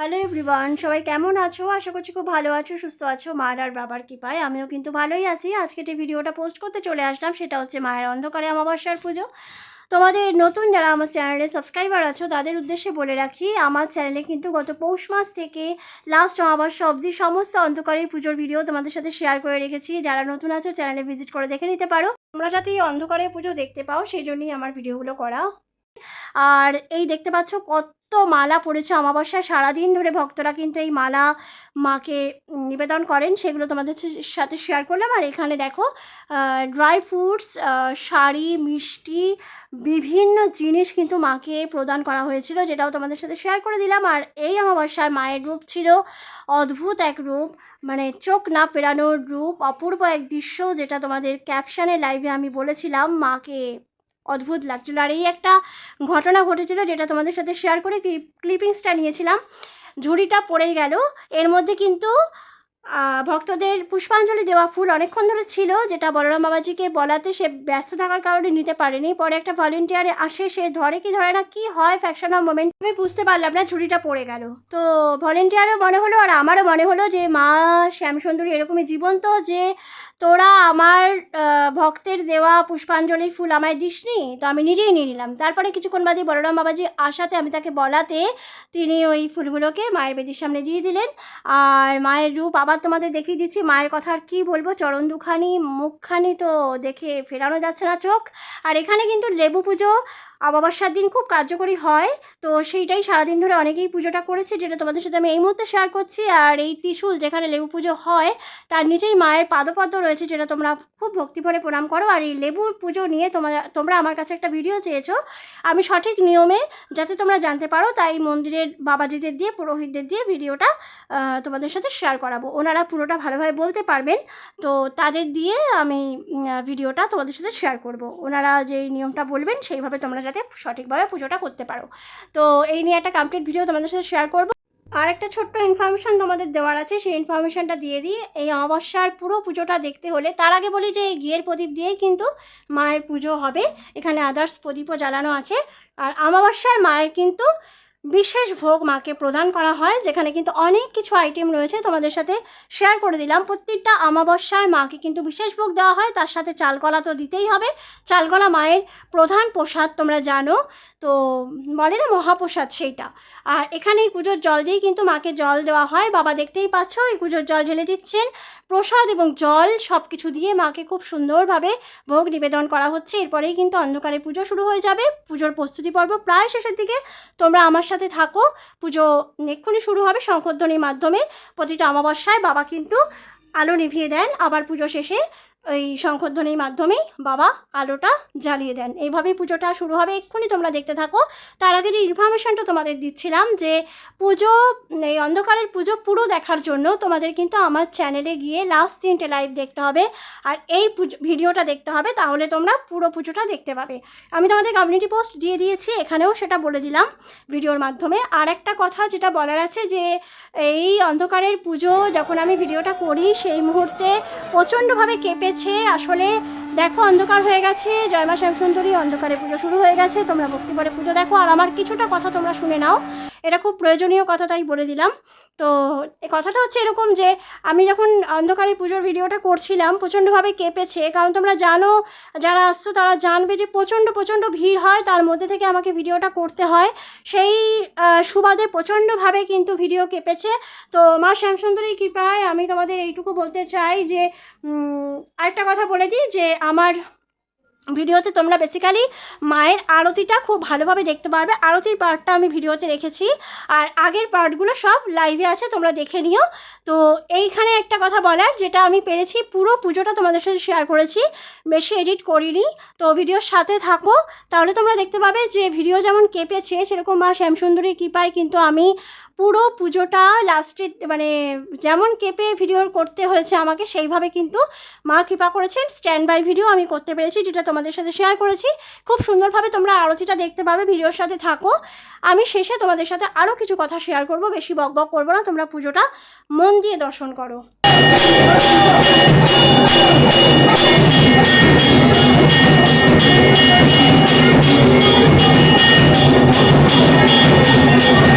Hello everyone সবাই কেমন আছো? আশা করছি খুব ভালো আছো, সুস্থ আছো। মার আর বাবার কৃপায় আমিও কিন্তু ভালোই আছি। আজকে যে ভিডিওটা পোস্ট করতে চলে আসলাম, সেটা হচ্ছে মায়ের অন্ধকারে অমাবস্যার পুজো। তোমাদের নতুন যারা আমার চ্যানেলে সাবস্ক্রাইবার আছো, তাদের উদ্দেশ্যে বলে রাখি, আমার চ্যানেলে কিন্তু গত পৌষ মাস থেকে লাস্ট অমাবস্যা অবধি সমস্ত অন্ধকারের পুজোর ভিডিও তোমাদের সাথে শেয়ার করে রেখেছি। যারা নতুন আছো চ্যানেলে ভিজিট করে দেখে নিতে পারো। তোমরা যাতে এই অন্ধকারের পুজো দেখতে পাও, সেই জন্যই আমার ভিডিওগুলো করা। আর এই দেখতে পাচ্ছ কত মালা পড়েছে অমাবস্যায়। সারাদিন ধরে ভক্তরা কিন্তু এই মালা মাকে নিবেদন করেন, সেগুলো তোমাদের সাথে শেয়ার করলাম। আর এখানে দেখো ড্রাই ফ্রুটস শাড়ি, মিষ্টি, বিভিন্ন জিনিস কিন্তু মাকে প্রদান করা হয়েছিল, যেটাও তোমাদের সাথে শেয়ার করে দিলাম। আর এই অমাবস্যার মায়ের রূপ ছিল অদ্ভুত এক রূপ মানে চোখ না ফেরানোর রূপ, অপূর্ব এক দৃশ্য, যেটা তোমাদের ক্যাপশনে লাইভে আমি বলেছিলাম মাকে অদ্ভুত লাগছিল। আর এই একটা ঘটনা ঘটেছিল যেটা তোমাদের সাথে শেয়ার করে ক্লিপিংসটা নিয়েছিলাম। ঝুড়িটা পড়ে গেল। এর মধ্যে কিন্তু ভক্তদের পুষ্পাঞ্জলি দেওয়া ফুল অনেকক্ষণ ধরে ছিল, যেটা বলরাম বাবাজিকে বলাতে সে ব্যস্ত থাকার কারণে নিতে পারেনি। পরে একটা ভলেন্টিয়ারে আসে, সে ধরে কি ধরে না, কি হয় ফ্যাকশন অফ মোমেন্ট আমি বুঝতে পারলাম না, ঝুড়িটা পড়ে গেল। তো ভলেন্টিয়ারও মনে হলো, আর আমারও মনে হলো যে, মা শ্যামসুন্দরী এরকমই জীবন্ত যে তোরা আমার ভক্তের দেওয়া পুষ্পাঞ্জলি ফুল আমায় দিসনি? তো আমি নিজেই নিয়ে নিলাম। তারপরে কিছুক্ষণ বাদে বলরাম বাবাজি আসাতে আমি তাকে বলাতে তিনি ওই ফুলগুলোকে মায়ের বেদির সামনে দিয়ে দিলেন। আর মায়ের রূপ আবার তোমাদের দেখিয়ে দিচ্ছি। মায়ের কথা আর কী বলব? চরণ দুখানি, মুখখানি তো দেখে ফেরানো যাচ্ছে না চোখ। আর এখানে কিন্তু লেবু পুজো অমাবস্যার দিন খুব কার্যকরী হয়। তো সেইটাই সারাদিন ধরে অনেকেই পুজোটা করেছে, যেটা তোমাদের সাথে আমি এই মুহূর্তে শেয়ার করছি। আর এই ত্রিশূল যেখানে লেবু পুজো হয়, তার নিচেই মায়ের পাদপদ্ম রয়েছে, যেটা তোমরা খুব ভক্তিভরে প্রণাম করো। আর এই লেবুর পুজো নিয়ে তোমরা তোমরা আমার কাছে একটা ভিডিও চেয়েছো। আমি সঠিক নিয়মে যাতে তোমরা জানতে পারো, তাই মন্দিরের বাবাজিদের দিয়ে, পুরোহিতদের দিয়ে ভিডিওটা তোমাদের সাথে শেয়ার করাবো। ওনারা পুরোটা ভালোভাবে বলতে পারবেন। তো তাদের দিয়ে আমি ভিডিওটা তোমাদের সাথে শেয়ার করব। ওনারা যেই নিয়মটা বলবেন, সেইভাবে তোমরা যাতে সঠিকভাবে পুজোটা করতে পারো। তো এই নিয়ে একটা কমপ্লিট ভিডিও তোমাদের সাথে শেয়ার করব। আর একটা ছোট্ট ইনফরমেশান তোমাদের দেওয়ার আছে, সেই ইনফরমেশানটা দিয়ে দিই। এই অমাবস্যার পুরো পুজোটা দেখতে হলে, তার আগে বলি যে এই ঘিয়ের প্রদীপ দিয়েই কিন্তু মায়ের পুজো হবে। এখানে আদার্স প্রদীপও জ্বালানো আছে। আর অমাবস্যায় মায়ের কিন্তু বিশেষ ভোগ মাকে প্রদান করা হয়, যেখানে কিন্তু অনেক কিছু আইটেম রয়েছে। তোমাদের সাথে শেয়ার করে দিলাম। প্রত্যেকটা অমাবস্যায় মাকে কিন্তু বিশেষ ভোগ দেওয়া হয়। তার সাথে চালকলা তো দিতেই হবে। চালকলা মায়ের প্রধান প্রসাদ তোমরা জানো। তো বলে না মহাপ্রসাদ সেইটা। আর এখানে এই পুজোর জল দিয়েই কিন্তু মাকে জল দেওয়া হয়। বাবা দেখতেই পাচ্ছ, এই পুজোর জল ঢেলে দিচ্ছেন। প্রসাদ এবং জল সব কিছু দিয়ে মাকে খুব সুন্দরভাবে ভোগ নিবেদন করা হচ্ছে। এরপরেই কিন্তু অন্ধকারে পুজো শুরু হয়ে যাবে। পুজোর প্রস্তুতি পর্ব প্রায় শেষের দিকে। তোমরা আমার সাথে থাকো। পুজো এক্ষুনি শুরু হবে শঙ্করধ্বনির মাধ্যমে। প্রতিটা অমাবস্যায় বাবা কিন্তু আলো নিভিয়ে দেন। আবার পুজো শেষে ওই শঙ্করধ্বনির মাধ্যমেই বাবা আলোটা জ্বালিয়ে দেন। এইভাবেই পুজোটা শুরু হবে। এক্ষুনি তোমরা দেখতে থাকো। তার আগে যে ইনফরমেশনটা তোমাদের দিচ্ছিলাম যে পুজো, এই অন্ধকারের পুজো পুরো দেখার জন্য তোমাদের কিন্তু আমার চ্যানেলে গিয়ে লাস্ট তিনটে লাইভ দেখতে হবে। আর এই পুজো, ভিডিওটা দেখতে হবে, তাহলে তোমরা পুরো পুজোটা দেখতে পাবে। আমি তোমাদের কমিউনিটি পোস্ট দিয়ে দিয়েছি, এখানেও সেটা বলে দিলাম ভিডিওর মাধ্যমে। আর একটা কথা যেটা বলার আছে যে, এই অন্ধকারের পুজো যখন আমি ভিডিওটা করি, সেই মুহূর্তে প্রচণ্ডভাবে কেঁপেছে আসলে দেখো, অন্ধকার হয়ে গেছে। জয়মা শ্যামসুন্দরী, অন্ধকারে পুজো শুরু হয়ে গেছে। তোমরা ভক্তিপরে পুজো দেখো। আর আমার কিছুটা কথা তোমরা শুনে নাও। এটা খুব প্রয়োজনীয় কথা তাই বলে দিলাম। তো কথাটা হচ্ছে এরকম যে, আমি যখন অন্ধকারে পুজোর ভিডিওটা করছিলাম, প্রচণ্ডভাবে কেঁপেছে। কারণ তোমরা জানো, যারা আসছো তারা জানবে যে প্রচণ্ড প্রচণ্ড ভিড় হয়, তার মধ্যে থেকে আমাকে ভিডিওটা করতে হয়। সেই সুবাদে প্রচণ্ডভাবে কিন্তু ভিডিও কেঁপেছে। তো মা শ্যামসুন্দরী কৃপায় আমি তোমাদের এইটুকু বলতে চাই যে আরেকটা কথা বলে দিই যে, আমার ভিডিওতে তোমরা বেসিক্যালি মায়ের আরতিটা খুব ভালোভাবে দেখতে পারবে। আরতির পার্টটা আমি ভিডিওতে রেখেছি। আর আগের পার্টগুলো সব লাইভে আছে, তোমরা দেখে নিও। তো এইখানে একটা কথা বলার, যেটা আমি পেরেছি, পুরো পুজোটা তোমাদের সাথে শেয়ার করেছি। বেশি এডিট করিনি। তো ভিডিওর সাথে থাকো। তাহলে তোমরা দেখতে পাবে যে ভিডিও যেমন কেঁপেছে, সেরকম মা শ্যামসুন্দরী কৃপায় কিন্তু আমি পুরো পুজোটা লাস্টে মানে যেমন কেঁপে ভিডিও করতে হয়েছে আমাকে, সেইভাবে কিন্তু মা কৃপা করেছেন। স্ট্যান্ড বাই ভিডিও আমি করতে পেরেছি, যেটা তোমাদের সাথে শেয়ার করেছি। খুব সুন্দরভাবে তোমরা আরতিটা দেখতে পাবে ভিডিওর সাথে থাকো। আমি শেষে তোমাদের সাথে আরও কিছু কথা শেয়ার করব, বেশি বক বক করব না, তোমরা পুজোটা মন দিয়ে দর্শন করো।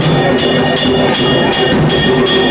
Thank you.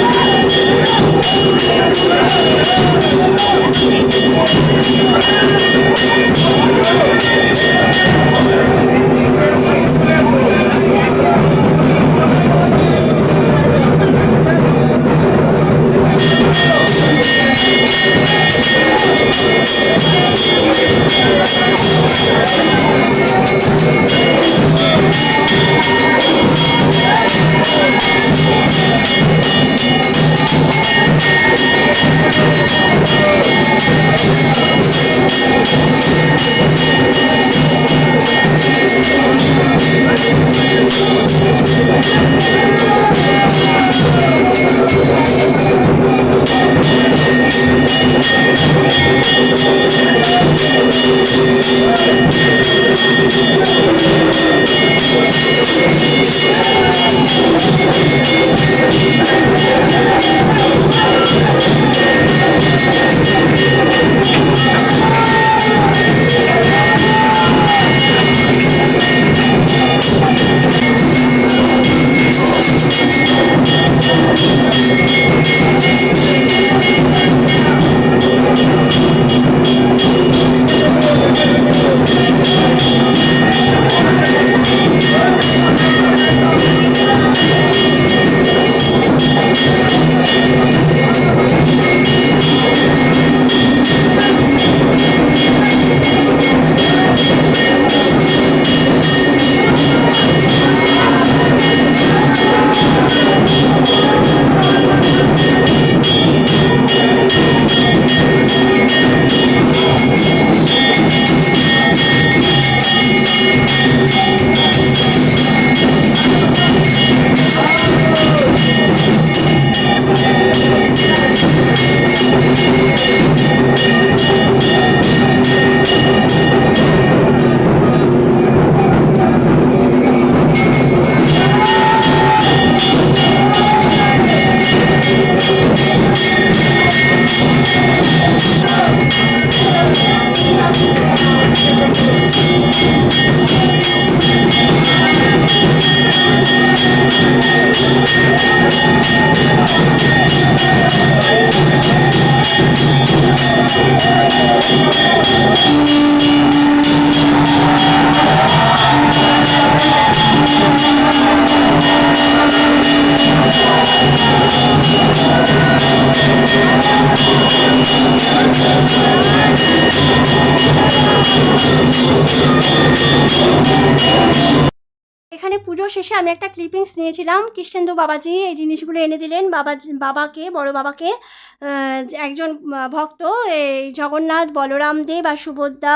পুজো শেষে আমি একটা ক্লিপিংস নিয়েছিলাম। কৃষ্ণেন্দু বাবাজি এই জিনিসগুলো এনে দিলেন। বাবা বাবাকে, বড় বাবাকে একজন ভক্ত এই জগন্নাথ বলরাম দেব আর সুভদ্রা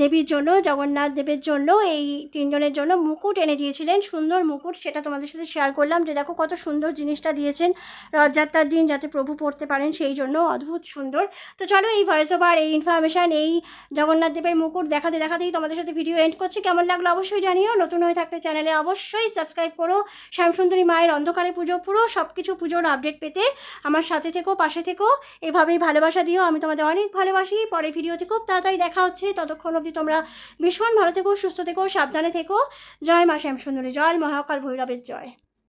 দেবীর জন্য, জগন্নাথ দেবের জন্য এই তিনজনের জন্য মুকুট এনে দিয়েছিলেন। সুন্দর মুকুট সেটা তোমাদের সাথে শেয়ার করলাম যে দেখো কত সুন্দর জিনিসটা দিয়েছেন রথযাত্রার দিন যাতে প্রভু পড়তে পারেন সেই জন্য অদ্ভুত সুন্দর। তো চলো এই ভয়েস ওভার এই ইনফরমেশান এই জগন্নাথ দেবের মুকুট দেখাতে, দেখাতেই তোমাদের সাথে ভিডিও এন্ড করছি। কেমন লাগল অবশ্যই জানিও। নতুন হয়ে থাকলে চ্যানেলে অবশ্যই সাবস্ক্রাইব করো। শ্যামসুন্দরী মায়ের অন্ধকারে পুজো পুরো সব কিছু পুজোর আপডেট পেতে আমার সাথে থেকো, পাশে থেকো। এভাবেই ভালোবাসা দিও, আমি তোমাদের অনেক ভালোবাসি। পরে ভিডিওতে খুব তাড়াতাড়ি দেখা হচ্ছে। ততক্ষণ অবধি তোমরা ভীষণ ভালো থেকো, সুস্থ থেকো, সাবধানে থেকো। জয় মা শ্যামসুন্দরী, জয় মহাকাল ভৈরবের জয়।